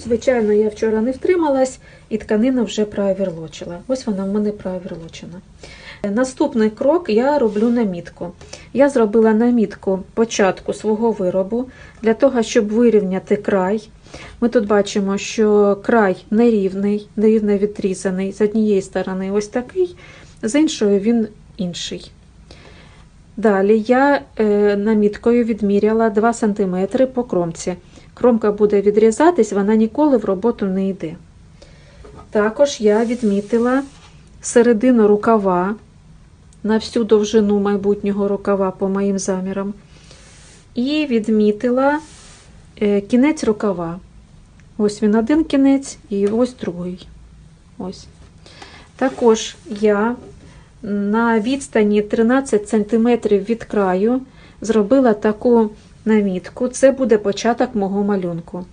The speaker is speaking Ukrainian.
звичайно, я вчора не втрималась і тканина вже провірлочила. Ось вона в мене провірлочена. Наступний крок я роблю намітку. Я зробила намітку початку свого виробу для того, щоб вирівняти край. Ми тут бачимо, що край нерівний, нерівно відрізаний. З однієї сторони ось такий, з іншої він інший. Далі я е, наміткою відміряла 2 см по кромці. Кромка буде відрізатись, вона ніколи в роботу не йде. Також я відмітила середину рукава на всю довжину майбутнього рукава по моїм замірам. І відмітила е, кінець рукава. Ось він один кінець і ось другий. Ось. Також я на відстані 13 см від краю зробила таку намітку. Це буде початок мого малюнку.